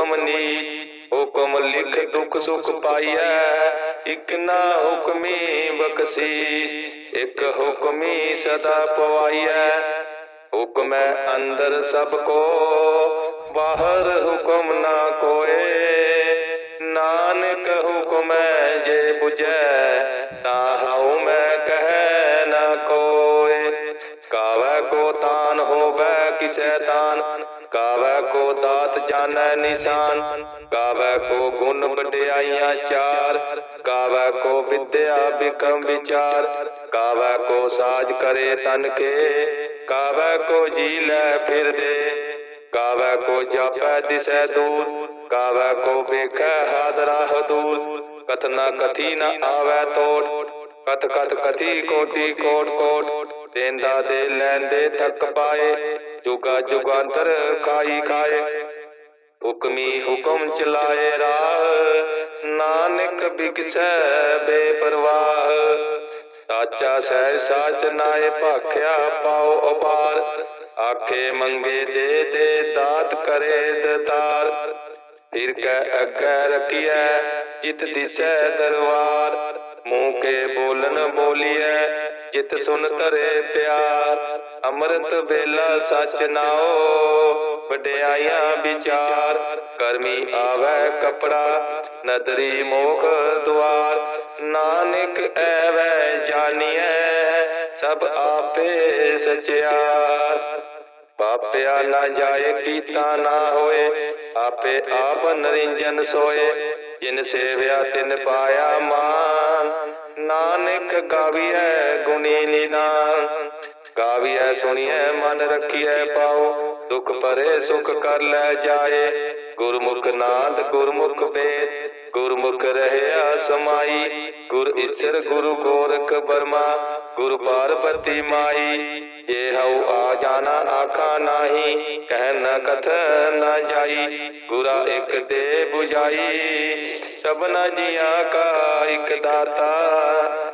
ਹੁਕਮੀ ਹੁਕਮ ਲਿਖ ਦੁਖ ਸੁਖ ਪਾਈਐ। ਇਕ ਨਾ ਹੁਕਮੀ ਬਖਸ਼ੀਸ਼, ਇਕ ਹੁਕਮੀ ਸਦਾ ਪਵਾਈਐ। ਹੁਕਮੈ ਅੰਦਰ ਸਭ ਕੋ, ਬਾਹਰ ਹੁਕਮ ਨਾ ਕੋਏ। ਨਾਨਕ ਹੁਕਮੈ ਜੇ 부ਜੈ ਕਾਵੈ ਕੋ ਦਾਤ ਜਾਣੈ ਨਿਸ਼ਾਨ, ਕਾਵੈ ਕੋ ਗੁਣ ਵਡਿਆਈਆਂ ਚਾਰ, ਕਾਵੈ ਕੋ ਵਿਦਿਆ ਬਿਕਮ ਵਿਚਾਰ, ਕਾਵੈ ਕੋ ਸਾਜ ਕਰੇ ਤਨ ਕੇ, ਕਾਵੈ ਕੋ ਜੀ ਲੈ ਫਿਰਦੇ ਕਾਵੈ ਕੋ ਜਾਪੈ ਦਿਸੈ ਦੂਰ, ਕਾਵੈ ਕੋ ਵੇਖੈ ਹਾਦਰਾ ਹਦੂਰ ਕਥਨਾ ਕਥੀ ਨ ਆਵੈ ਤੋੜ, ਕਥ ਕਥ ਕਥੀ ਕੋਟੀ ਕੋਟ ਕੋਟ, ਦੇਂਦਾ ਦੇ ਲੈਂਦੇ ਥੱਕ ਪਾਏ ਜੁਗਾ ਜੁਗਾਂਤਰ ਖਾਈ ਖਾਏ। ਹੁਕਮੀ ਹੁਕਮ ਚਲਾਏ ਰਾਹ। ਨਾਨਕ ਬਿਕਸੈ ਬੇਪਰਵਾਹ। ਸਾਚਾ ਸਹਿ ਸਾਚ ਨਾਏ ਭਾਖਿਆ ਪਾਉ ਅਪਾਰ ਆਖੇ ਮੰਗੇ ਦੇ ਦੇ ਦਾਤ ਕਰੇ ਦਤਾਰ। ਫਿਰ ਕੈ ਅੱਗੇ ਰਖੀਐ, ਜਿਤ ਦਿਸੈ ਦਰਬਾਰ ਮੂੰਹ ਕੇ ਬੋਲਨ ਬੋਲੀਐ, ਜਿਤ ਸੁਨ ਤਰੇ ਪਿਆਰ। ਅੰਮ੍ਰਿਤ ਵੇਲਾ ਸਚ ਨਾਓ, ਵਡਿਆਈਆਂ ਵਿਚਾਰ, ਕਰਮੀ ਆਵੈ ਕਪੜਾ, ਨਦਰੀ ਮੋਖ ਦੁਆਰ। ਨਾਨਕ ਐਵੈ ਜਾਣੀਐ, ਸਭ ਆਪੇ ਸਚਿਆਰ। ਪਾਪਿਆ ਨਾ ਜਾਏ, ਕੀਤਾ ਨਾ ਹੋਏ, ਆਪੇ ਆਪ ਨਰਿੰਜਨ ਸੋਏ। ਜਿਨ ਸੇਵਿਆ, ਤਿਨ ਪਾਇਆ ਮਾਨ। ਨਾਨਕ ਗਾਵੀਐ, ਗੁਣੀ ਨਿਦਾਨ। ਗਾਵੀਐ, ਸੁਣੀਐ, ਮਨ ਰੱਖੀਐ ਪਾਉ ਦੁਖ ਪਰੇ ਸੁਖ ਕਰ ਲੈ ਜਾਏ। ਗੁਰਮੁਖ ਨਾਦ, ਗੁਰਮੁਖ ਵੇਦ। ਗੁਰਮੁਖ ਰਹਿਆ ਸਮਾਈ। ਗੁਰ ਈਸ਼ਰ, ਗੁਰੂ ਗੋਰਖ ਬਰਮਾ ਗੁਰ ਪਾਰਬਤੀ ਮਾਈ। ਜੇ ਹਉ ਆ ਜਾਣਾ, ਆਖਾ ਨਾਹੀ। ਕਹਿ ਨ ਕਥ ਨ ਜਾਈ। ਗੁਰਾ ਇਕ ਦੇ 부ਜਾਈ ਸਭਨਾ ਜੀਆਂ ਕਾ ਇਕ ਦਾਤਾ।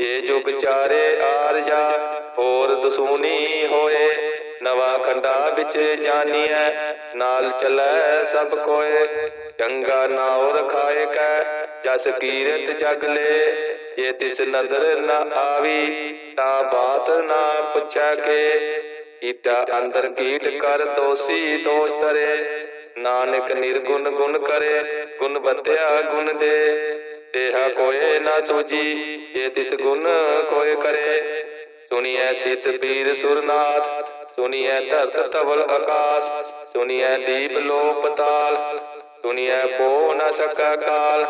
ਜੇ ਜੁਗ ਚਾਰੇ ਆਰ ਹੋਰ ਦਸੂਨੀ ਹੋਏ, ਨਵਾ ਖੰਡਾ ਵਿੱਚ ਜਾਨੀਐ, ਨਾਲ ਚੱਲੈ ਸਭ ਕੋਏ, ਚੰਗਾ ਨਾਉ ਰਖਾਏ ਕੈ, ਜਸ ਕੀਰਤ ਜਗ ਲੈ, ਜੇ ਤਿਸ ਨਦਰ ਨ ਆਵੀ, ਤਾਂ ਬਾਤ ਨਾ ਪੁੱਛੈ ਕੇ, ਈਟਾ ਅੰਦਰ ਕੀਟ ਕਰ ਦੋਸੀ ਦੋਸ਼ ਤਰੇ ਨਾਨਕ ਨਿਰਗੁਣ ਗੁਣ ਕਰੇ, ਗੁਣ ਬਤਿਆ ਗੁਣ ਦੇ ਤੇਹਾ ਕੋਏ ਨਾ ਸੂਜੀ ਜੇ ਤਿਸ ਗੁਣ ਕੋਏ ਕਰੇ। ਸੁਣੀਐ ਸਿਤ ਪੀਰ ਸੁਰਨਾਥ, ਸੁਣੀਐ ਧਰਤ ਤਵਲ ਆਕਾਸ਼, ਸੁਣੀਐ ਦੀਪ ਲੋ ਪਤਾਲ ਸੁਣੀਐ ਪੋ ਨ ਸਕਾ ਕਾਲ।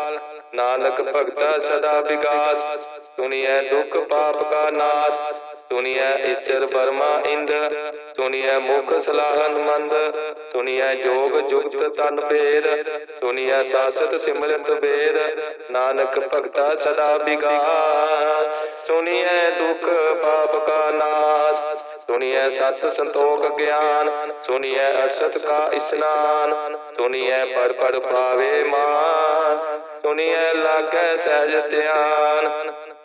ਨਾਨਕ ਭਗਤਾ ਸਦਾ ਵਿਗਾਸ, ਸੁਣੀਐ ਦੁਖ ਪਾਪ ਕਾ ਨਾਸ਼ ਸੁਣੀਐ ਈਸ਼ਰ ਬਰਮਾ ਇੰਦ, ਸੁਣੀਐ ਮੁਖ ਸਲਾਹਨ ਮੰਦ ਸੁਣੀਐ ਜੋਗ ਜੁਗਤ ਤਨ ਪੇਰ ਸੁਣੀਐ ਸਾਸਤ ਸਿਮਰਤ ਬੇਰ, ਨਾਨਕ ਭਗਤਾ ਸਦਾ ਵਿਗਾਸ ਸੁਣੀਐ ਦੁਖ ਪਾਪ ਕਾ ਨਾਸ, ਸੁਣੀਐ ਸਤ ਸੰਤੋਖ ਗਿਆਨ, ਸੁਣੀਐ ਅਸਤ ਕਾ ਇਸਨਾਨ, ਸੁਣੀਐ ਪਰ ਪਰ ਪਾਵੇ ਮਾਨ, ਸੁਣੀਐ ਲਾਗੈ ਸਹਿਜ ਧਿਆਨ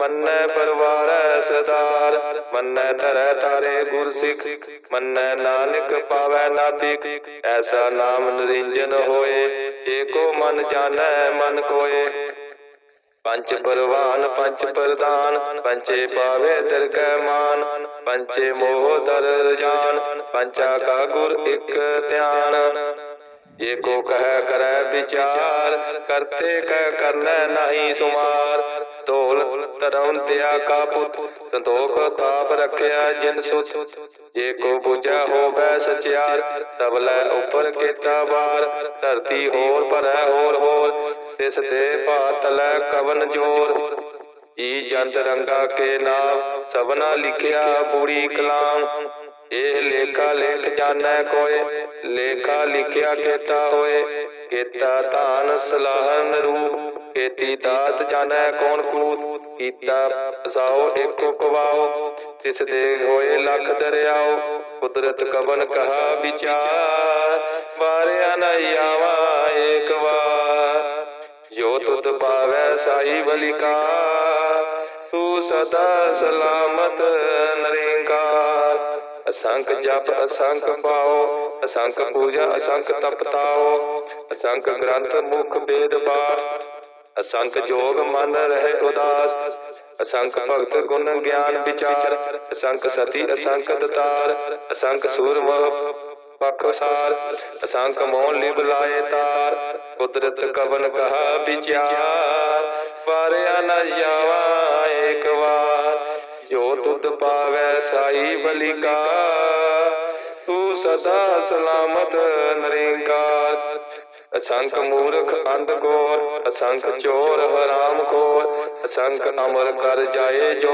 ਮੰਨੈ ਪਰਵਾਰੈ ਸਦਾਰ ਮੰਨੈ ਧਰੈ ਤਾਰੇ ਗੁਰ ਸਿੱਖ ਮੰਨੈ ਨਾਨਕ ਪਾਵੈ ਨਾਤਿਕ, ਐਸਾ ਨਾਮ ਨਰਿੰਜਨ ਹੋਏ, ਜੇ ਕੋ ਮਨ ਜਾਣੈ, ਮਨ ਕੋਏ। ਪੰਚ ਪਰਵਾਨ, ਪੰਚ ਪ੍ਰਦਾਨ, ਪੰਚੇ ਪਾਵੇ ਦਰ ਕੈ ਮਾਨ, ਪੰਚੇ ਮੋਹ ਦਰ ਜਾਨ ਪੰਚਾ ਕਾ ਗੁਰ ਇਕ ਧਿਆਨ। ਜੇ ਕੋ ਕਹਿ, ਕਰੈ ਵਿਚਾਰ, ਕਰਤੇ ਕਹਿ ਕਰਨਾ ਨਹੀਂ ਸੁਮਾਰ ਢੋਲ ਧਰਮ ਤਿਆ ਕਾ ਪੁੱਤ, ਸੰਤੋਖ ਤਾਪ ਰਖਿਆ ਜਿਨ ਸੁਤ। ਜੇ ਕੋ ਬੁਝਾ ਹੋਵੇ ਸਚਿਆਰ ਤਬਲੇ ਉਪਰ ਕੀਤਾ ਵਾਰ। ਧਰਤੀ ਹੋਰ ਭਰੈ ਹੋਰ ਹੋਰ, ਤਿਸ ਤੇ ਭਾਤਲੈ ਕਵਨ ਜੋਰ। ਜੀ ਜੰਤ ਰੰਗਾ ਕੇ ਨਾਮ, ਸਭਨਾ ਲਿਖਿਆ ਪੂਰੀ ਕਲਾਮ। ਇਹ ਲੇਖਾ ਲੇਖ ਜਾਣੈ ਕੋਏ, ਲੇਖਾ ਲਿਖਿਆ ਕੀਤਾ ਹੋਏ। ਕੀਤਾ ਧਾਨ ਸਲਾਹਨ ਰੂਪ, ਕੀਤੀ ਦਾਤ ਜਾਣੈ ਕੌਣ ਕੂਤ। ਕੀਤਾ ਸਾਓ ਇੱਕ ਕਵਾਓ ਤਿਸ ਦੇ ਹੋਏ ਲੱਖ ਦਰਿਆਓ, ਕੁਦਰਤ ਕਵਨ ਕਹਾ ਵਿਚਾਰ, ਵਾਰਿਆ ਨ ਆਵਾ ਏਕ ਵਾਰ। ਜੋ ਤੁਧ ਪਾਵੈ ਸਾਈ ਬਲਿਕਾ ਤੂੰ ਸਦਾ ਸਲਾਮਤ ਨਰੇਕਾਰ। ਅਸੰਖ ਜਪ, ਅਸੰਖ ਪਾਓ, ਅਸੰਖ ਪੂਜਾ, ਅਸੰਖ ਤਪਤਾਓ, ਅਸੰਖ ਗ੍ਰੰਥ ਮੁਖ ਵੇਦ ਪਾਠ। ਅਸੰਖ ਜੋਗ ਮਨ ਰਹਿ ਉਦਾਸ ਅਸੰਖ ਭਗਤ ਗੁਣ ਗਿਆਨ ਵਿਚਾਰ ਅਸੰਖ ਸਤੀ ਅਸੰਖ ਦਤਾਰ ਅਸੰਖ ਸੂਰਮ ਪਖਸਾਰ ਅਸੰਖ ਮੋਹ ਲਿਵ ਲਾਏ ਤਾਰ ਕੁਦਰਤ ਕਵਨ ਕਹਾ ਵਿਚਾਰ ਵਾਰਿਆ ਨ ਜਾਵਾ ਏਕ ਵਾਰ ਜੋ ਤੁਧ ਪਾਵੈ ਸਾਈ ਬਲਿਕਾ ਤੂੰ ਸਦਾ ਸਲਾਮਤ ਨਰਿੰਕਾਰ ਅਸੰਖ ਮੂਰਖ ਅੰਧ ਕੋਰ, ਅਸੰਖ ਚੋਰ ਹਰਾਮ ਖੋਰ ਅਸੰਖ ਅਮਰ ਕਰ ਜਾਏ ਜੋ,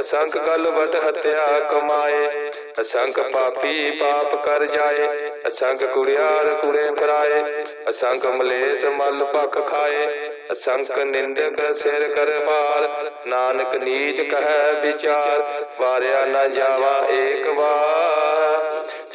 ਅਸੰਖ ਗਲ ਹਤਿਆ ਕਮਾਏ, ਅਸੰਖ ਪਾਪੀ ਪਾਪ ਕਰ ਜਾਏ, ਅਸੰਖ ਕੁੜਿਆਰ ਕੁੜੇ ਫਰਾਏ, ਅਸੰਖ ਮਲੇਸ ਮਲ ਭਖ ਖਾਏ, ਅਸੰਖ ਨਿੰਦਕ ਸਿਰ ਕਰ ਮਾਰ ਨਾਨਕ ਨੀਚ ਕਹੈ ਵਿਚਾਰ, ਵਾਰਿਆ ਨਾ ਜਾਵਾ ਏਕ ਵਾਰ।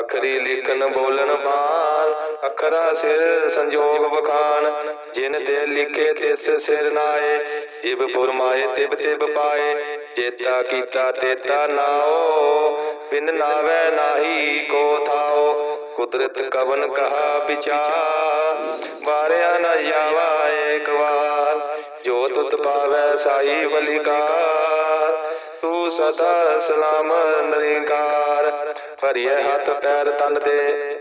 ਅਖਰੀ ਲਿਖਨ ਬੋਲਨ ਬਾਣ, ਅਖਰਾ ਸਿਰ ਸੰਜੋਗ ਬਖਾਨ ਜਿਨ ਤੇ ਲਿਖੇ ਤਿਸ ਸਿਰ ਨਾਏ, ਜਿਬ ਫੁਰਮਾਏ ਤਿਬ ਤਿਬ ਪਾਏ। ਚੇਤਾ ਕੀਤਾ ਤੇਤਾ ਨਾਓ, ਬਿਨ ਨਾਵੇ ਨਾਹੀ ਕੋ ਥਾਓ। ਕੁਦਰਤ ਕਵਨ ਕਹਾ ਵਿਚਾਰ, ਵਾਰਿਆ ਨਾ ਜਾਵਾ ਏਕ ਵਾਰ। ਜੋ ਤੁਤ ਪਾਵੈ ਸਾਈ ਬਲਿਕਾਰ ਤੂੰ ਸਦਾ ਸਲਾਮ ਨਰਿਕਾਰ। ਭਰੀਏ ਹੱਥ, ਪੈਰ, ਤਨ ਦੇ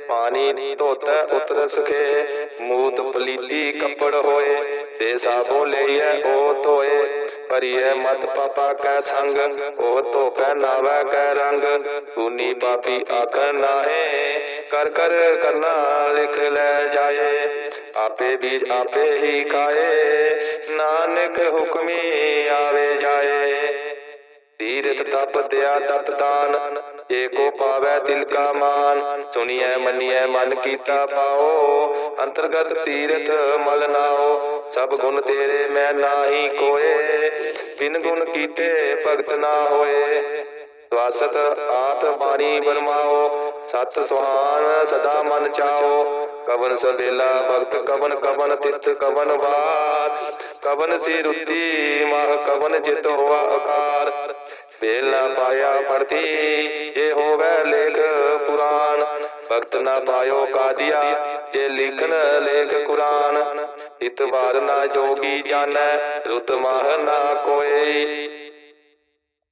ਪਾਣੀ ਧੋਤੈ, ਉਤਰ ਸਖੇ। ਮੂਤ ਪਲੀਤੀ ਕੱਪੜ ਹੋਏ, ਤੇ ਸਾਬੋ ਲਈਐ ਉਹ ਧੋਏ। ਭਰੀਏ ਮਤ ਪਾਪਾ ਕੈ ਸੰਗ, ਉਹ ਧੋ ਨਾਵੈ ਕੈ ਰੰਗ। ਤੂਨੀ ਪਾਪੀ ਆਖ ਨਾਹੇ, ਕਰ ਕਰ ਕਰਨਾ ਲਿਖ ਲੈ ਜਾਏ। ਆਪੇ ਵੀ ਆਪੇ ਹੀ ਖਾਏ, ਨਾਨਕ ਹੁਕਮੀ ਆਵੇ ਜਾਏ। ਤੀਰਥ ਤਪ ਦਿਆ ਤਤ ਦਾਨ, ਜੇ ਕੋ ਪਾਵੈ ਤਿਲ ਕਾ ਮਾਨ। ਸੁਣੀਐ, ਮੰਨੀਐ, ਮਨ ਕੀਤਾ ਪਾਓ, ਅੰਤਰਗਤ ਤੀਰਥ ਮਲ ਨਾਓ। ਸਭ ਗੁਣ ਤੇਰੇ ਮੈਂ ਨਾਹੀ ਕੋਏ, ਬਿਨ ਗੁਣ ਕੀਤੇ ਭਗਤ ਨਾ ਹੋਏ। ਵਾਸਤ ਆਤ ਬਾਣੀ ਬਰਮਾਓ, ਸਤ ਸੁਹਾਨ ਸਦਾ ਮਨ ਚਾਓ। ਕਵਨ ਸਵੇਲਾ ਭਗਤ, ਕਵਨ ਕਵਨ ਤਿਤ, ਕਵਨ ਬਾਤ ਕਵਨ ਸੀ ਰੁੱਤੀ ਮਾਹ ਕਵਨ ਜਿਤ ਹੋਆ ਆਕਾਰ ਵੇਲਾ ਪਾਇਆ ਪਰਤੀ ਜੇ ਹੋਵੇ ਲੇਖ ਪੁਰਾਨ ਭਗਤ ਨਾ ਪਾਇਓ ਕਾਦੀਆ, ਜੇ ਲਿਖਣ ਲੇਖ ਕੁਰਾਨ। ਇਤ ਵਾਰ ਨਾ ਜੋਗੀ ਜਾਣੈ, ਰੁਤ ਮਾਹ ਨਾ ਕੋਈ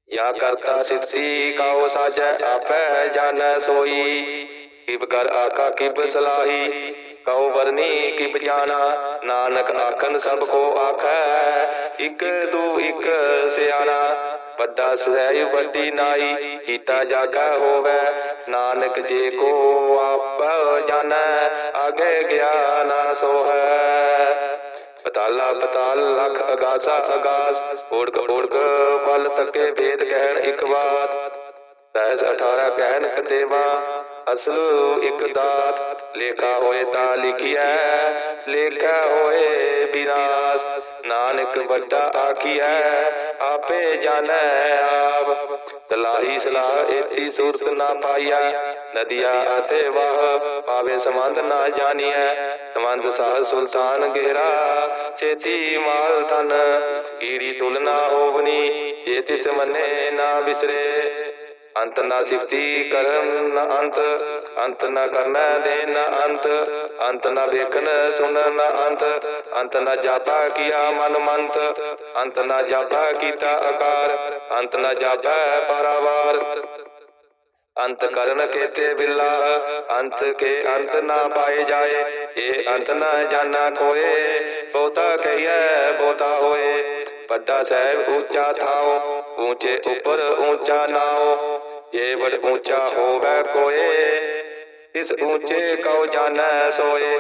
ਯਾ ਕਰਤਾ ਸਿੱਧੀ, ਕਾਉ ਸਾਜੈ, ਆਪੈ ਜਾਣੈ ਸੋਈ। ਕਿਬ ਕਰ ਆਕਾ ਕਿਬ ਸਲਾਹੀ, ਕਉ ਵਰਨੀ, ਕਿਬ ਜਾਣਾ। ਨਾਨਕ ਆਖਨ ਸਭ ਕੋ ਆਖੈ, ਇਕ ਦੂ ਇਕ ਸਿਆਣਾ। ਵੱਡਾ ਸਹਿ ਵੱਡੀ ਨਾਈ, ਕੀਤਾ ਜਾਗਾ ਹੋਵੇ। ਨਾਨਕ ਜੇ ਕੋ ਆਪ ਜਾਣੈ ਆਗੇ ਗਿਆਨ ਸੋ ਪਤਾਲਾ ਪਤਾਲ ਲਖ ਅਗਾਸਾ ਅਗਾਸ ਓੜਕ ਓੜਕ ਫਲ ਤੱਕੇ ਵੇਦ ਕਹਿਣ ਇਕ ਬਾਤ ਸਹਿਸ 18 ਕਹਿਣ ਕਤੇਵਾ ਅਸਲ ਇੱਕ ਦਾਤ ਲੇਖਾ ਹੋਏ ਤਾਂ ਲਿਖਿਆ ਲੇਖਾ ਹੋਏ ਬਿਨਾਸ ਨਾਨਕ ਵੱਡਾ ਆਖੀਐ ਆਪੇ ਜਾਣੈ ਆਪ। ਸਲਾਹੀ ਸਲਾਹ ਏਤੀ ਸੂਰਤ ਨਾ ਪਾਈਆ, ਨਦੀਆ ਅਤੇ ਵਾਹ ਪਾਵੇ ਸੰਬੰਧ ਨਾ ਜਾਣੀਐ, ਸੰਬੰਧ ਸਾਹ ਸੁਲਤਾਨ ਗੇਰਾ, ਛੇਤੀ ਮਾਲ ਤਨ ਕੀੜੀ ਤੁਲਨਾ ਹੋਵਨੀ, ਜੇ ਤਿਸ ਮੰਨੇ ਨਾ ਵਿਸਰੇ ਅੰਤ ਨਾ ਸਿਫਤੀ ਕਰਨ, ਨਾ ਅੰਤ। ਅੰਤ ਨਾ ਕਰਨਾ ਦੇ, ਨਾ ਅੰਤ। ਅੰਤ ਨਾ ਵੇਖਣ, ਸੁਣਨ, ਨਾ ਅੰਤ। ਅੰਤ ਨਾ ਜਾਪਾ ਕੀਆ ਮਨ ਮੰਤ। ਅੰਤ ਨਾ ਜਾਪਾ ਕੀਤਾ ਆਕਾਰ। ਅੰਤ ਨਾ ਜਾਪਾ ਪਰਾਵਾਰ। ਅੰਤ ਕਰਨ ਕੇਤੇ ਬਿਲਾ, ਅੰਤ ਕੇ ਅੰਤ ਨਾ ਪਾਏ ਜਾਏ। ਇਹ ਅੰਤ ਨਾ ਜਾਣਾ ਕੋਏ ਬਹੁਤਾ ਕਹੀਐ, ਬਹੁਤਾ ਹੋਏ। ਵੱਡਾ ਸਾਹਿਬ ਉੱਚਾ ਥਾਓ ਉੱਚੇ ਉੱਪਰ ਉੱਚਾ ਨਾਓ। ਜੇ ਬੜ ਉੱਚਾ ਹੋਵੇ ਕੋਏ, ਇਸ ਉੱਚੇ ਕਉ ਜਾਣੈ ਸੋਏ।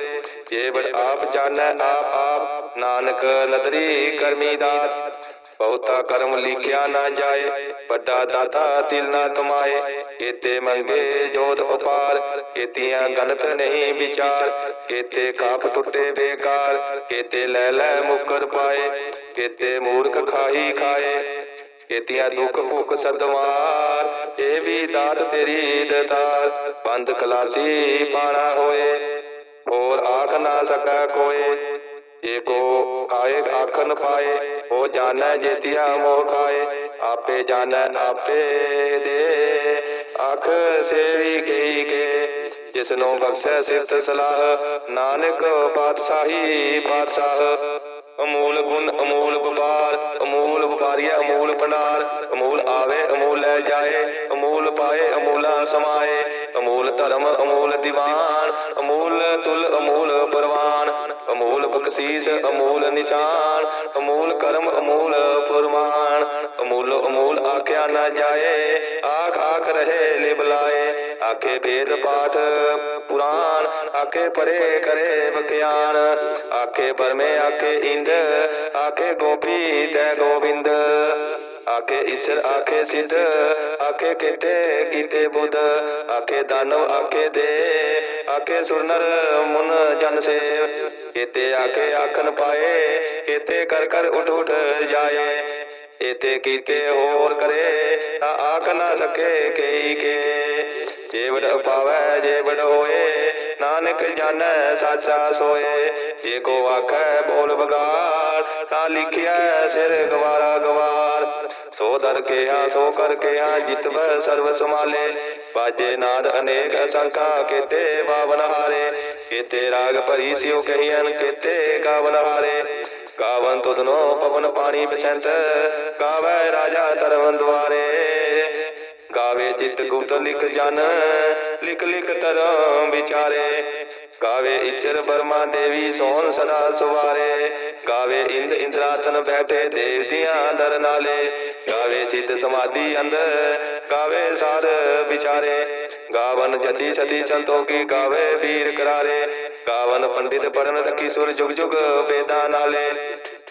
ਜੇ ਬੜ ਆਪ ਜਾਣੈ ਆਪ ਆਪ, ਨਾਨਕ ਨਦਰੀ ਕਰਮੀ ਦਾਤ। ਬਹੁਤਾ ਕਰਮ ਲਿਖਿਆ ਨਾ ਜਾਏ, ਵੱਡਾ ਦਾਤਾ ਦਿਲ ਨਾ ਤੁਮਾਏ ਕੀਤੇ ਮੰਗੇ ਜੋਤ ਉਪਾਰ, ਕੀਤੀਆਂ ਗਲਤ ਨਹੀਂ ਵਿਚਾਰ। ਕੀਤੇ ਕਾਪ ਟੁੱਟੇ ਬੇਕਾਰ, ਕੀਤੇ ਲੈ ਲੈ ਮੁਕਰ ਪਾਏ। ਕੀਤੇ ਮੂਰਖ ਖਾਈ ਖਾਏ, ਕੀਤੀਆਂ ਦੁੱਖ ਭੁੱਖ ਸਦਵਾਰ ਇਹ ਵੀ ਦਾਤ ਤੇਰੀ ਦਤਾਰ ਬੰਦ ਕਲਾਸੀ ਪਾਣਾ ਹੋਏ, ਹੋਰ ਆਖ ਨਾ ਸਕੈ ਕੋਏ ਜੇ ਕੋ ਆਏ ਆਖਨ ਪਾਏ ਉਹ ਜਾਣੈ ਜੇਤਿਆ ਮੋਹ ਖਾਏ ਆਪੇ ਜਾਣੈ ਆਪੇ ਦੇ। ਆਖ ਸੇਵੀ ਗਈ ਕੇ ਜਿਸ ਨੂੰ ਬਖਸ਼ੈ ਸਿਫਤ ਸਲਾਹ, ਨਾਨਕ ਪਾਤਸ਼ਾਹੀ ਪਾਤਸ਼ਾਹ, ਅਮੂਲ ਗੁਣ ਅਮੂਲ ਵਪਾਰ ਅਮੂਲ ਅਮੂਲ ਭੰਡਾਰ। ਅਮੂਲ ਆਵੇ, ਅਮੂਲ ਲੈ ਜਾਏ। ਅਮੂਲ ਪਾਏ, ਅਮੂਲਾ ਸਮਾਏ। ਅਮੂਲ ਧਰਮ, ਅਮੂਲ ਦੀਵਾਨ। ਅਮੂਲ ਤੁਲ, ਅਮੂਲ ਪਰਵਾਨ। ਅਮੂਲ ਬਖਸ਼ੀਸ, ਅਮੂਲ ਨਿਸ਼ਾਨ, ਅਮੂਲ ਕਰਮ, ਅਮੂਲ ਫਰਮਾਨ। ਅਮੂਲ ਅਮੂਲ ਆਖਿਆ ਨਾ ਜਾਏ, ਆਖ ਆਖ ਰਹੇ ਲਿਬਲਾਏ ਆਖੇ ਵੇਦ ਪਾਠ ਪੁਰਾਨ ਆਖੇ ਪਰੇ ਕਰੇ ਵਿਗਿਆਨ। ਆਖੇ ਪਰਮੇ ਆਖੇ ਇੰਦ, ਆਖੇ ਗੋਪੀ ਤੈ ਗੋਬਿੰਦ ਆਖੇ ਈਸ਼ਰ ਆਖੇ ਸਿੱਧ ਆਖੇ ਕੀਤੇ ਕੀਤੇ ਬੁੱਧ ਆਖੇ ਦਾਨਵ ਆਖੇ ਦੇ ਆਖੇ ਸੁਰਨਰ ਮੁਨ ਜਨ ਸੇਵ ਕੀਤੇ ਆਖੇ ਆਖਨ ਪਾਏ ਕੀਤੇ ਕਰ ਕਰ ਉਠ ਉਠ ਜਾਏ ਇਤੇ ਕੀਤੇ ਹੋਰ ਕਰੇ ਤਾਂ ਆਖ ਨਾ ਸਕੇ ਕਈ ਕੇ ਜੇ ਵਡ ਪਾਵੈ ਜੇ ਵਡ ਹੋਏ ਨਾਨਕ ਜਾਣੈ ਸਾਚਾ ਸੋਏ ਜੇ ਕੋ ਆਖੈ ਬੋਲ ਲਿਖਿਆ ਸਿਰ ਗਵਾਰਾ ਗਵਾਰ। ਸੋ ਦਰ ਕੇ ਆ, ਸੋ ਕਰ ਕੇ ਆ, ਜਿਤਵ ਸਰਵ ਸਮਾਲੇ ਬਾਜੇ ਨਾਦ ਅਨੇਕ ਸੰਖਾ, ਕੀਤੇ ਬਾਵਨ ਹਾਰੇ। ਕੀਤੇ ਰਾਗ ਭਰੀ ਸਿਉ ਕਹੀਨ ਕੀਤੇ ਗਾਵਨ ਹਾਰੇ। ਗਾਵਨ ਤੁਧਨੋ ਪਵਨ ਪਾਣੀ ਬਸੰਤ ਗਾਵੇ ਰਾਜਾ ਧਰਮ ਦੁਆਰੇ। ਗਾਵੇ ਜਿਤ ਗੁਪਤ ਲਿਖ ਜਨ, ਲਿਖ ਲਿਖ ਧਰਮ ਵਿਚਾਰੇ। ਗਾਵੇ ਈਸ਼ਰ ਬਰਮਾ ਦੇਵੀ ਸੋਨ ਸਦਾ ਸੁਵਾਰੇ। ਗਾਵੇ ਇੰਦ ਇੰਦਰਾਸਨ ਬੈਠੇ ਦੇਵਤਿਆਂ ਦਰ ਨਾਲੇ। ਗਾਵੇ ਸਿੱਧ ਸਮਾਧੀ ਅੰਦਰ, ਗਾਵੇ ਸਾਧ ਵਿਚਾਰੇ। ਗਾਵਨ ਜਤੀ ਸਤੀ ਸੰਤੋਖੀ ਗਾਵੇ ਵੀਰ ਕਰਾਰੇ। ਗਾਵਨ ਪੰਡਿਤ ਪੜਨ ਰਖੀ ਸੁਰ ਜੁਗ ਜੁਗ ਵੇਦਾਂ ਨਾਲੇ।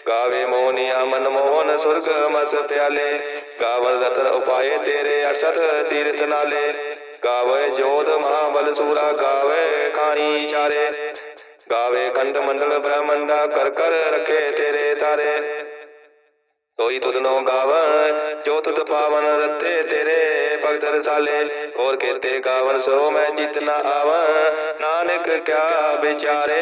ਗਾਵੇ ਮੋਹਨੀਆ ਮਨ ਮੋਹਨ ਸੁਰਗ ਮਸ ਪਿਆਲੇ। ਗਾਵਨ ਰਤਨ ਉਪਾਏ ਤੇਰੇ ਅਰਸਤ ਤੀਰਥ ਨਾਲੇ। ਗਾਵੇ ਜੋਧ ਮਹਾਬਲ ਸੂਰਾ ਗਾਵੇ ਖਾਣੀ ਚਾਰੇ। ਗਾਵੇ ਖੰਡ ਮੰਡਲ ਬ੍ਰਹਮੰਡਾ ਕਰ ਕਰ ਰੱਖੇ ਤੇਰੇ ਤਾਰੇ। ਤੋਈ ਤੁਧ ਨੋ ਗਾਵਨ ਜੋ ਤੁਧ ਪਾਵਨ ਰਤੇ ਤੇਰੇ ਭਗਤ ਰਸਾਲੇ। ਹੋਰ ਕੇਤੇ ਗਾਵਨ ਸੋ ਮੈਂ ਜਿਤ ਆਵਾਂ, ਨਾਨਕ ਕਿਆ ਵਿਚਾਰੇ।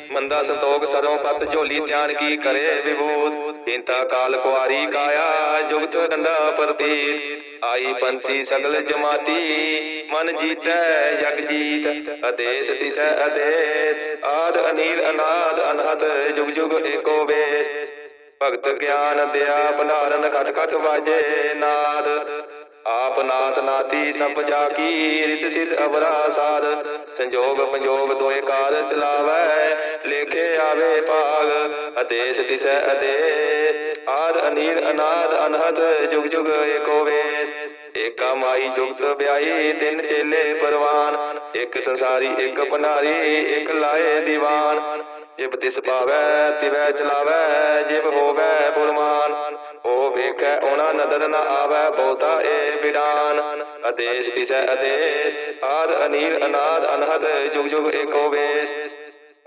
ਮੰਦਾ ਸੰਤੋਖ ਸਰੋਂ ਪਤ ਝੋਲੀ ਧਿਆਨ ਕੀ ਕਰੇ ਵਿਭੂਤ? ਇੰਤਾ ਕਾਲ ਕੁਆਰੀ ਕਾਇਆ, ਜੁਗਤ ਡੰਡਾ ਪ੍ਰਤੀਤ। ਆਈ ਪੰਥੀ ਸਗਲ ਜਮਾਤੀ, ਮਨ ਜੀਤੈ, ਜਗ ਜੀਤ। ਅਦੇਸ ਤਿਸੈ ਅਦੇਸ ਆਦ ਅਨੀਲ ਅਨਾਦ ਅਨਹਦ ਜੁਗ ਜੁਗ ਏਕੋ ਵੇਸ। ਭਗਤ ਗਿਆਨ ਦਿਆ, ਭੰਡਾਰਨ ਘਟ ਘਟ ਵਾਜੇ ਨਾਦ। ਆਪ ਨਾਥ ਨਾਤੀ ਸਭ ਜਾ ਕੀ ਰਿਤ ਸਿਧ ਅਵਰਾ ਸਾਧ ਸੰਜੋਗ ਪੰਜੋਗ ਦੋਏ ਕਾਰ ਚਲਾਵੈ, ਲੇਖੇ ਆਵੇ ਭਾਗ ਅਦੇਸ ਤਿਸੈ ਅਦੇ। ਆਦ ਅਨੀਲ ਅਨਾਦ ਅਨਹਦ, ਜੁਗ ਜੁਗ ਏਕੋ ਵੇਸ ਏਕਾ ਮਾਈ ਜੁਗਤ ਵਿਆਹੀ, ਤਿੰਨ ਚੇਲੇ ਪਰਵਾਨ। ਇੱਕ ਸੰਸਾਰੀ, ਇੱਕ ਭੰਡਾਰੀ ਇੱਕ ਲਾਏ ਦੀਵਾਨ। ਜਿਬ ਤਿਸ ਪਾਵੈ, ਤਿਵੈ ਚਲਾਵੈ, ਜਿਬ ਹੋਵੈ ਫੁਰਮਾਨ ਵੇਖੈ, ਉਹਨਾਂ ਨਦਰ ਨ ਆਵੈ, ਬਹੁਤਾ ਏ ਬਿਡਾਨ ਅਦੇਸ ਤਿਸੈ ਅਦੇਸ ਆਦ ਅਨੀਲ, ਅਨਾਦ, ਅਨਹਦ, ਜੁਗ ਜੁਗ ਏਕੋ ਵੇਸ।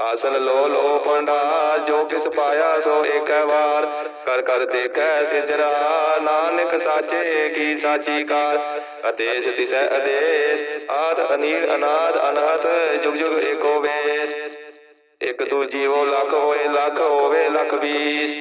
ਆਸਨ ਲੋ ਲੋ ਪੰਡਾ ਜੋ ਕਿਸ ਪਾਇਆ ਸੋ ਏਕੈ ਵਾਰ। ਕਰ ਕਰ ਦੇਖੈ ਸਿਜਰਾ, ਨਾਨਕ ਸਾਚੇ ਕੀ ਸਾਚੀ ਕਾਰ। ਅਦੇਸ ਤਿਸੈ ਅਦੇਸ ਆਦ ਅਨੀਲ, ਅਨਾਦ, ਅਨਹਦ, ਜੁਗ ਜੁਗ ਏਕੋ ਵੇਸ। ਇਕ ਤੂੰ ਜੀਵੋ ਲੱਖ ਹੋਏ, ਲੱਖ ਹੋਵੇ, ਲੱਖ ਵੀਸ।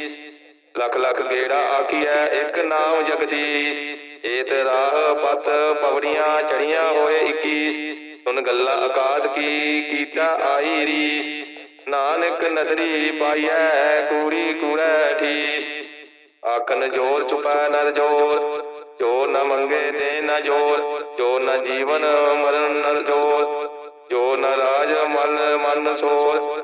ਲੱਖ ਲੱਖ ਗੇੜਾ ਆਖੀਐ, ਇੱਕ ਨਾਮ ਜਗਦੀਸ਼। ਏਤ ਰਾਹ ਪਤ ਪਵੜੀਆਂ ਚੜੀਆਂ ਹੋਏ 21 ਸੁਨ ਗੱਲਾਂ ਆਕਾਸ਼ ਕੀ, ਕੀਤਾ ਆਈ ਰੀਸ। ਨਾਨਕ ਨਦਰੀ ਪਾਈਐ, ਕੂੜੀ ਕੂੜੈ ਠੀਸ। ਆਖਨ ਜੋਰ ਚੁਪੈ ਨਰ ਜੋਰ, ਜੋ ਨ ਮੰਗੇ ਦੇ ਨ ਜੋਰ, ਜੋ ਨ ਜੀਵਨ ਮਰਨ ਨਰ ਜੋਰ, ਜੋ ਨ ਰਾਜ ਮਨ ਮਨ ਸੋਰ।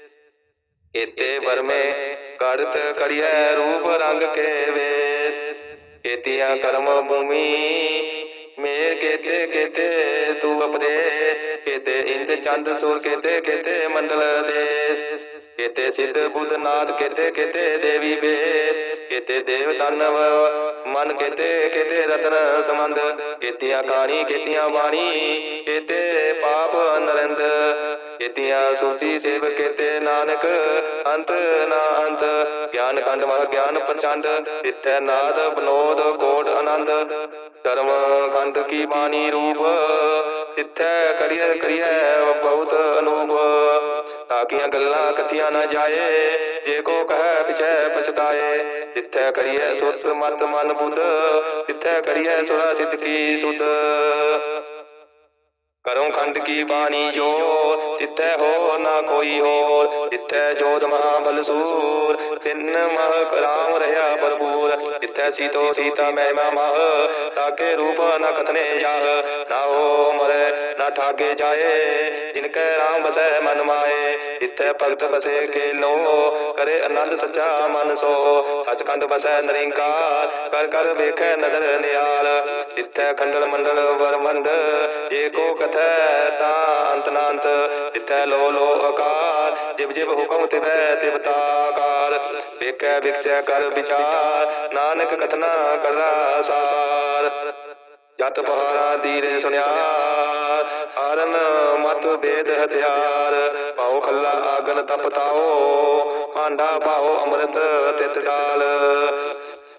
ਇਤੇ ਵਰਮੇ ਕਰਤ ਕਰਿਐ ਰੂਪ ਰੰਗ ਕੇ ਵੇਸ। ਕੇਤੀਆਂ ਕਰਮ ਭੂਮੀ ਮੇਰ ਕੇਤੇ ਕੇਤੇ ਤੂ ਅਪਰੇ ਕੇਤੇ ਇੰਦ ਚੰਦ ਸੂਰ ਕੇਤੇ ਕੇਤੇ ਮੰਡਲ ਦੇਸ। ਕੇਤੇ ਸਿੱਧ ਬੁੱਧ ਨਾਥ ਕੇਤੇ ਕੇਤੇ ਦੇਵੀ ਬੇਸ ਕੇਤੇ ਦੇਵ ਦਾਨਵ ਮਨ ਕੇਤੇ ਕੇਤੇ ਰਤਨ ਸਮੰਦ ਕੇਤੀਆਂ ਕਾਣੀ ਕੇਤੀਆਂ ਬਾਣੀ ਕੇਤੇ ਪਾਪ ਨਰਿੰਦ। ਕੇਤੀਆਂ ਸੂਚੀ ਸੇਵ ਕੇਤੇ ਨਾਨਕ, ਅੰਤ ਨਾ ਅੰਤ। ਗਿਆਨ ਕੰਡ ਮਹ ਗਿਆਨ ਪ੍ਰਚੰਡ ਤਿੱਥੈ ਨਾਦ ਬਨੋਦ ਕੋਟ ਆਨੰਦ। ਕਰਮ ਖੰਡ ਕੀ ਬਾਣੀ ਰੂਪ ਤਿੱਥੈ ਕਰਿਐ ਕਰਿਐ ਬਹੁਤ ਅਨੂਪ। ਤਾਕੀਆਂ ਗੱਲਾਂ ਕਥੀਆਂ ਨਾ ਜਾਏ, ਜੇ ਕੋ ਕਹੈ ਪਿਛੈ ਪਛਤਾਏ। ਤਿੱਥੈ ਕਰੀਐ ਸੁਰਤ ਮਤ ਮਨ ਬੁੱਧ ਤਿੱਥੈ ਕਰੀਐ ਸੁਰਾ ਸਿੱਧ ਕੀ ਸੁਧ। ਕਰੋ ਖੰਡ ਕੀ ਬਾਣੀ ਜੋ ਤਿੱਥੈ ਹੋ ਨਾ ਕੋਈ ਹੋਰ, ਤਿੱਥੈ ਜੋਤ ਮਹਾ ਬਲਸੂਰ, ਤਿੰਨ ਮਹ ਰਾਮ ਰਹਾ ਭਰਪੂਰ, ਤਿੱਥੈ ਸੀਤੋ ਸੀਤਾ ਮਹਿਮਾ ਮਹ ਤਾਕੇ ਰੂਪ ਨ ਕਥਨੇ ਜਾਹ ਨਾ ਹੋ ਮਰੇ ਨਾ ਅਠਾਗੇ ਜਾਏ ਜਿਨ ਕੈ ਰਾਮ ਬਸੈ ਮਨ ਮਾਏ ਇਤੈ ਭਗਤ ਬਸੇ ਕੇ ਲੋ ਕਰੇ ਆਨੰਦ ਸੱਚਾ ਮਨ ਸੋ ਸਚਖੰਡ ਬਸੈ ਨਰਿੰਕਾਰ, ਕਰ ਕਰ ਵੇਖੈ ਨਦਰ ਨਿਆਲ ਇਤੈ ਖੰਡਲ ਮੰਡਲ ਵਰਮੰਡ ਜੇ ਕੋ ਕਥੈ ਤਾ ਅੰਤ ਨਾੰਤ ਲੋ ਲੋ ਅਕਾਰ। ਜਿਬ ਜਿਬ ਹੁਕਮ ਤਿਵੈ ਤਿਵ ਤਾਕਾਰ। ਵੇਖੈ ਵਿਖਸੈ ਕਰ ਵਿਚਾਰ, ਨਾਨਕ ਕਥਨਾ ਕਰਨਾ ਸਾਰ ਜਤ ਪਹਾਰਾ ਦੀਰੇ ਸੁਣਿਆ ਹਰਨ ਮਤ ਬੇਦ ਹਥਿਆਰ। ਪਾਉ ਖੱਲਾ ਆਗਨ ਤਪਤਾਓ ਹਾਂਡਾ ਪਾਉ ਅੰਮ੍ਰਿਤ ਤਿਤ ਡਾਲ।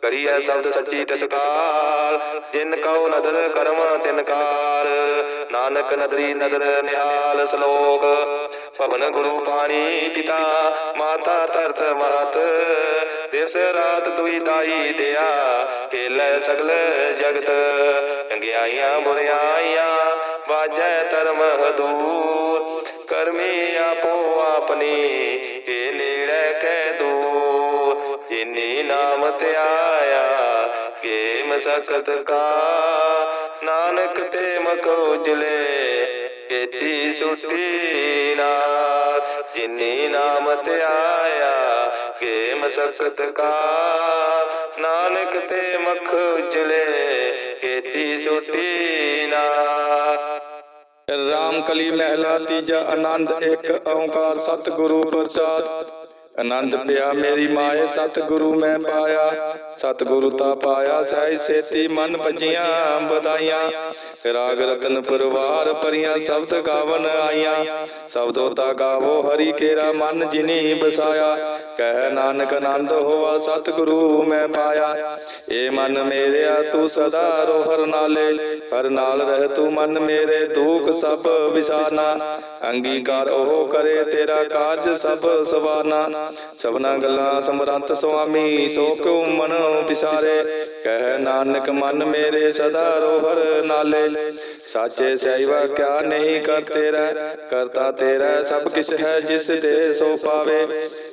ਕਰੀਐ ਸ਼ਬਦ ਸੱਚੀ ਤਸਕਾਰ ਜਿਨ ਕਉ ਨਦਰ ਕਰਮ ਤਿਨ ਕਾਰ। ਨਾਨਕ ਨਦਰੀ ਨਦਰ ਨਿਹਾਲ ਸ਼ਲੋਕ। ਭਵਨ ਗੁਰੂ ਪਾਣੀ ਪਿਤਾ ਮਾਤਾ ਧਰਤ ਮਹਤ ਦਿਵਸ ਰਾਤ ਦੁਈ ਦਾਈ ਦਿਆ ਖੇਲੇ ਸਗਲ ਜਗਤ। ਚੰਗਿਆਈਆਂ ਬੁਰਿਆਈਆਂ ਵਾਜੈ ਧਰਮ ਹਦੂਰ। ਕਰਮੀ ਆਪੋ ਆਪਣੀ ਇਹ ਨੇੜੇ ਕਹਿ ਦੂਰ। ਜਿਨੀ ਨਾਮ ਧਿਆਇਆ ਕੇ ਮਸਕਤ ਕਾ। ਨਾਨਕ ਤੇ ਮਕ ਉਜਲੇ, ਕੀਤੀ ਸੁਟੀ ਨਾਰ ਜਿਨੀ ਨਾਮ ਧਿਆਇਆ ਕੇ ਮਸਕਤ ਕਾ। ਨਾਨਕ ਤੇ ਮਖ ਉਜਲੇ, ਕੀਤੀ ਸੁਟੀ ਨਾਰ ਰਾਮ ਕਲੀ ਮਹਿਲਾ ਤੀਜਾ ਆਨੰਦ ਇੱਕ ਓੰਕਾਰ ਸਤਿਗੁਰੂ ਪ੍ਰਸਾਦ। ਆਨੰਦ ਪਿਆ ਮੇਰੀ ਮਾਏ ਸਤਿਗੁਰੂ ਮੈਂ ਪਾਇਆ। ਸਤਿਗੁਰੂ ਤਾ ਪਾਇਆ ਸਹਿ ਸੇਤੀ ਮਨ ਭਜੀਆਂ ਬਧਾਈਆਂ ਰਾਗ ਰਤਨ ਪਰਵਾਰ ਪਰੀਆਂ ਸ਼ਬਦ ਗਾਵਨ ਆਈਆਂ। ਸ਼ਬਦੋ ਤਾ ਗਾਵੋ ਹਰੀ ਕੇਰਾ ਮਨ ਜਿਨੀ ਬਸਾਇਆ। ਕਹਿ ਨਾਨਕ ਆਨੰਦ ਹੋਵਾ ਸਤਿਗੁਰੂ ਮੈਂ ਪਾਇਆ। ਏ ਮਨ ਮੇਰਿਆ ਤੂੰ ਸਦਾ ਰੋ ਹਰ ਨਾਲੇ, ਹਰ ਨਾਲ ਰਹਿ ਤੂੰ ਮਨ ਮੇਰੇ ਦੁਖ ਸਭ ਵਿਸਾਰਨਾ ਅੰਗੀਕਾਰ ਉਹ ਕਰੇ ਤੇਰਾ ਕਾਰਜ ਸਭ ਸਵਾਰਨਾ ਸਭਨਾ ਗੱਲਾਂ ਸਮਰੰਤ ਸੁਆਮੀ, ਸੋ ਕਿਉ ਮਨ ਵਿਸਾਰੇ ਕਹਿ ਨਾਨਕ ਮਨ ਮੇਰੇ ਸਦਾ ਰੋਹਰ ਨਾਲੇ। ਸਾਚੇ ਸਹਿਵਾ ਕਿਆ ਨਹੀਂ ਕਰ ਤੇਰਾ ਕਰਤਾ ਤੇਰਾ ਸਭ ਕਿਛ ਹੈ ਜਿਸ ਦੇ ਸੋ ਪਾਵੇ।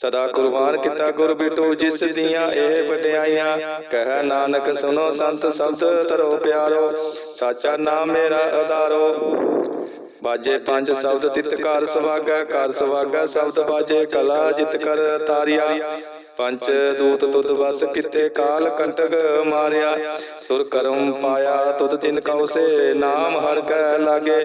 ਸਦਾ ਕੁਰਬਾਨ ਕੀਤਾ ਗੁਰ ਬਿਟੂ ਜਿਸ ਦੀਆਂ ਇਹ ਵਡਿਆਈਆਂ। ਕਹਿ ਨਾਨਕ ਸੁਨੋ ਸੰਤ ਸ਼ਬਦ ਤਰੋ ਪਿਆਰੋ। ਸਾਚਾ ਨਾਮ ਮੇਰਾ ਆਧਾਰੋ ਬਾਜੇ ਪੰਜ ਸ਼ਬਦ ਤਿਤ ਕਰ ਸੁਭਾਗੈ ਕਰ ਸੁਭਾਗੈ ਸ਼ਬਦ ਬਾਜੇ ਕਲਾ ਜਿਤ ਕਰ ਤਾਰਿਆ। ਪੰਜ ਦੂਤ ਤੁਧ ਵਸ ਕਿਤੇ ਕਾਲ ਕੰਟਕ ਮਾਰਿਆ। ਤੁਰ ਕਰਮ ਪਾਇਆ ਤੁਧ ਜਿਨ ਕਉ ਸੇ ਨਾਮ ਹਰ ਕੈ ਲਾਗੇ।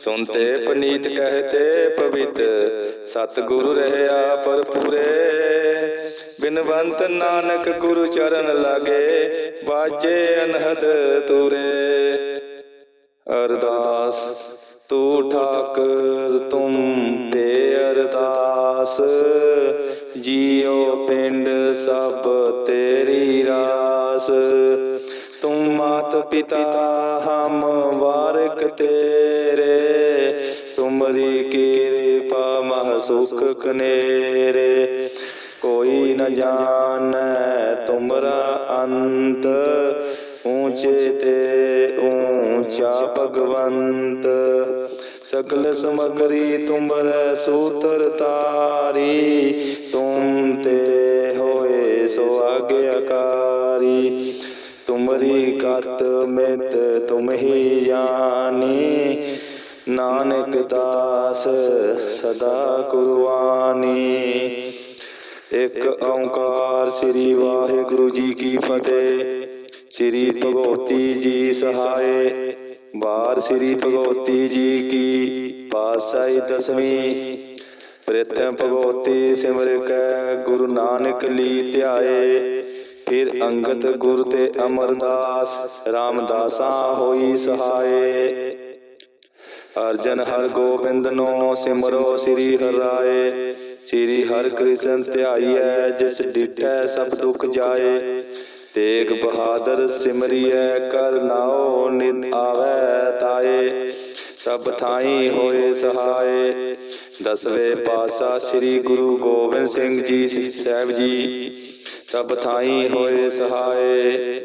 ਸੁਨਤੇ ਪਨੀਤ ਕਹਤੇ ਪਵਿੱਤ, ਸਤਿਗੁਰੂ ਰਹਿਆ ਪਰ ਪੂਰੇ। ਬਿਨਵੰਤ ਨਾਨਕ ਗੁਰੂ ਚਰਨ ਲਾਗੇ ਬਾਜੇ ਅਨਹਦ ਤੂਰੇ। ਅਰਦਾਸ, ਤੂੰ ਠਾਕਰ, ਤੁਮ ਤੇ ਅਰਦਾਸ। ਜੀਉ ਪਿੰਡ ਸਭ ਤੇਰੀ ਰਾਸ। ਤੂੰ ਮਾਤ ਪਿਤਾ ਹਮ ਵਾਰਕ ਤੇਰੇ। ਤੁਮਰੀ ਕਿਰਪਾ ਮਹ ਸੁਖ ਕਨੇਰੇ। ਕੋਈ ਨ ਜਾਣੈ ਤੁਮਰਾ ਅੰਤ, ਊਚੇ ਤੇ ਊਂਚਾ ਭਗਵੰਤ। ਸ਼ਕਲ ਸਮਗਰੀ ਤੁਮਰ ਸੂਤਰ ਤਾਰੀ, ਤੁਮ ਤੇ ਹੋਏ ਸੋ ਆਗਿਆਕਾਰੀ ਤੁਮਰੀ ਕਤ ਮਿਤ ਤੁਮ ਹੀ ਜਾਣੀ ਨਾਨਕ ਦਾਸ ਸਦਾ ਕੁਰਬਾਨੀ ਇੱਕ ਓੰਕਾਰ ਸ੍ਰੀ ਵਾਹਿਗੁਰੂ ਜੀ ਕੀ ਫਤਿਹ। ਸ੍ਰੀ ਭਗਵਤੀ ਜੀ ਸਹਾਏ। ਬਾਰ ਸ੍ਰੀ ਭਗਵਤੀ ਜੀ ਕੀ ਪਾਤਸ਼ਾਹੀ ਦਸਵੀਂ। ਪ੍ਰਥਮ ਭਗਵਤੀ ਸਿਮਰ ਕੈ ਗੁਰੂ ਨਾਨਕ ਲੀ ਧਿਆਏ। ਫਿਰ ਅੰਗਤ ਗੁਰ ਤੇ ਅਮਰਦਾਸ, ਰਾਮਦਾਸਾ ਹੋਈ ਸਹਾਏ। ਅਰਜਨ ਹਰ ਗੋਬਿੰਦ ਨੋ ਸਿਮਰੋ ਸ੍ਰੀ ਹਰਾਏ ਸ੍ਰੀ ਹਰਿ ਕ੍ਰਿਸ਼ਨ ਧਿਆਈਐ, ਜਿਸ ਡਿਠੈ ਸਭ ਦੁਖ ਜਾਏ। ਤੇਗ ਬਹਾਦਰ ਸਿਮਰਿਐ, ਕਰ ਨਾਉ ਨਿਤ ਆਵੈ ਤਾਏ। ਸਭ ਥਾਈ ਹੋਏ ਸਹਾਏ। ਦਸਵੇਂ ਪਾਤਸ਼ਾਹ ਸ੍ਰੀ ਗੁਰੂ ਗੋਬਿੰਦ ਸਿੰਘ ਜੀ ਸਾਹਿਬ ਜੀ, ਸਭ ਥਾਈ ਹੋਏ ਸਹਾਏ।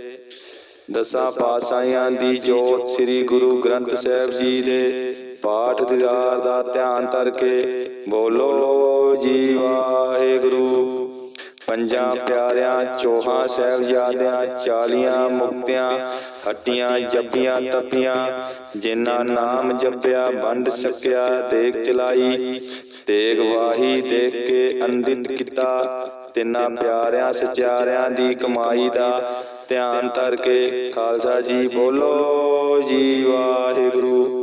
ਦਸਾਂ ਪਾਤਸ਼ਾਹਾਂ ਦੀ ਜੋਤ ਸ੍ਰੀ ਗੁਰੂ ਗ੍ਰੰਥ ਸਾਹਿਬ ਜੀ ਦੇ। ਪਾਠ ਦੀਦਾਰ ਦਾ ਧਿਆਨ ਧਰ ਕੇ ਬੋਲੋ ਜੀ ਵਾਹਿਗੁਰੂ। ਪੰਜਾਂ ਪਿਆਰਿਆਂ, ਚੋਹਾਂ ਸਾਹਿਬਜ਼ਾਦਿਆਂ, ਚਾਲੀਆਂ ਮੁਕਤਿਆਂ, ਹੱਟੀਆਂ, ਜੱਪੀਆਂ, ਤਪੀਆਂ, ਜਿਨ੍ਹਾਂ ਨਾਮ ਜਪਿਆ, ਵੰਡ ਸਕਿਆ ਦੇਖ ਚਲਾਈ, ਤੇਗ ਵਾਹੀ ਦੇਖ ਕੇ ਅੰਡਿਤ ਕੀਤਾ, ਤਿੰਨਾਂ ਪਿਆਰਿਆਂ, ਸਚਿਆਰਿਆਂ ਦੀ ਕਮਾਈ ਦਾ ਧਿਆਨ ਧਰ ਕੇ ਖਾਲਸਾ ਜੀ ਬੋਲੋ ਜੀ ਵਾਹਿਗੁਰੂ।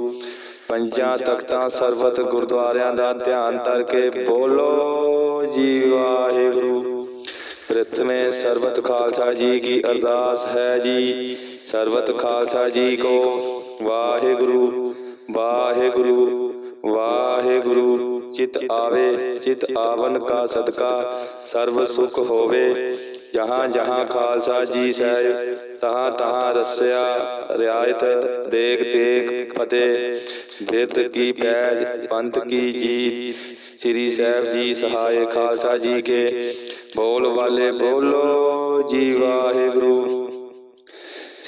ਪੰਜਾਂ ਤਖਤਾਂ ਸਰਬਤ ਗੁਰਦੁਆਰਿਆਂ ਦਾ ਧਿਆਨ ਧਰ ਬੋਲੋ ਜੀ ਵਾਹਿਗੁਰੂ। ਪ੍ਰਥਮੇ ਸਰਬਤ ਖਾਲਸਾ ਜੀ ਕੀ ਅਰਦਾਸ ਹੈ ਜੀ। ਸਰਬਤ ਖਾਲਸਾ ਜੀ ਕੋ ਵਾਹਿਗੁਰੂ ਵਾਹਿਗੁਰੂ ਵਾਹਿਗੁਰੂ। ਚਿਤ ਆਵੇ, ਚਿਤ ਆਵਨ ਕਾ ਸਦਕਾ, ਸਰਬ ਸੁਖ ਹੋਵੇ। ਜਹਾਂ ਜਹਾਂ ਖਾਲਸਾ ਜੀ ਸਾਹਿਬ, ਤਹਾਂ ਤਹਾਂ ਰਸਿਆ, ਰਿਆਇਤ, ਦੇਖ ਦੇਖ ਫਤਿਹ। ਬਿਰਤ ਕੀ ਪੈਜ, ਪੰਥ ਕੀ ਜੀਤ। ਸ੍ਰੀ ਸਾਹਿਬ ਜੀ ਸਹਾਇ ਖਾਲਸਾ ਜੀ ਕੇ। ਬੋਲ ਵਾਲੇ ਬੋਲੋ, ਜੀ ਵਾਹਿਗੁਰੂ।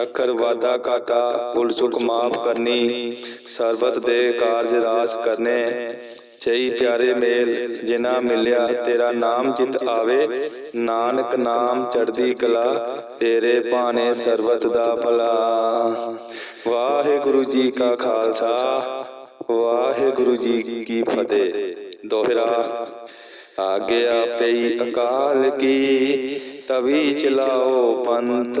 ਅੱਖਰ ਵਾਦਾ ਘਾਟਾ, ਭੁੱਲ ਚੁੱਕ ਮਾਫ ਕਰਨੀ, ਸਰਬਤ ਦੇ ਕਾਰਜ ਰਾਸ ਕਰਨੇ। ਸਹੀ ਪਿਆਰੇ ਮੇਲ ਜਿਨਾ ਮਿਲਿਆ ਤੇਰਾ ਨਾਮ ਜਿਤ ਆਵੇ। ਨਾਨਕ ਨਾਮ ਚੜਦੀ ਕਲਾ, ਤੇਰੇ ਭਾਣੇ ਸਰਬਤ ਦਾ ਭਲਾ। ਵਾਹਿਗੁਰੂ ਜੀ ਕਾ ਖਾਲਸਾ, ਵਾਹਿਗੁਰੂ ਜੀ ਕੀ ਫਤਿਹ। ਦੋਹਰਾ ਆਗਿਆ ਪਈ ਅਕਾਲ ਕੀ, ਤਵੀ ਚਲਾਓ ਪੰਥ।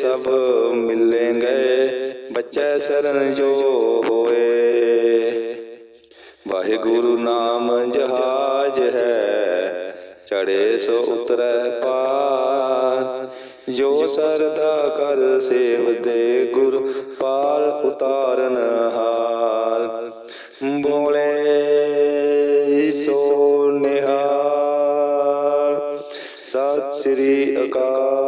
ਸਭ ਮਿਲੇ ਗਏ ਬੱਚੇ ਸ਼ਰਨ ਜੋ ਹੋਏ। ਵਾਹਿਗੁਰੂ ਨਾਮ ਜਹਾਜ ਹੈ। ਚੜੇ ਸੋ ਉਤਰੈ ਪਾਰ। ਜੋ ਸਰਦਾ ਕਰ ਸੇਵਦੇ ਗੁਰ ਪਾਰ ਉਤਾਰਨ ਹਾਰ। ਬੋਲੇ ਸੋ ਨਿਹਾਲ ਸਤਿ ਸ੍ਰੀ ਅਕਾਲ।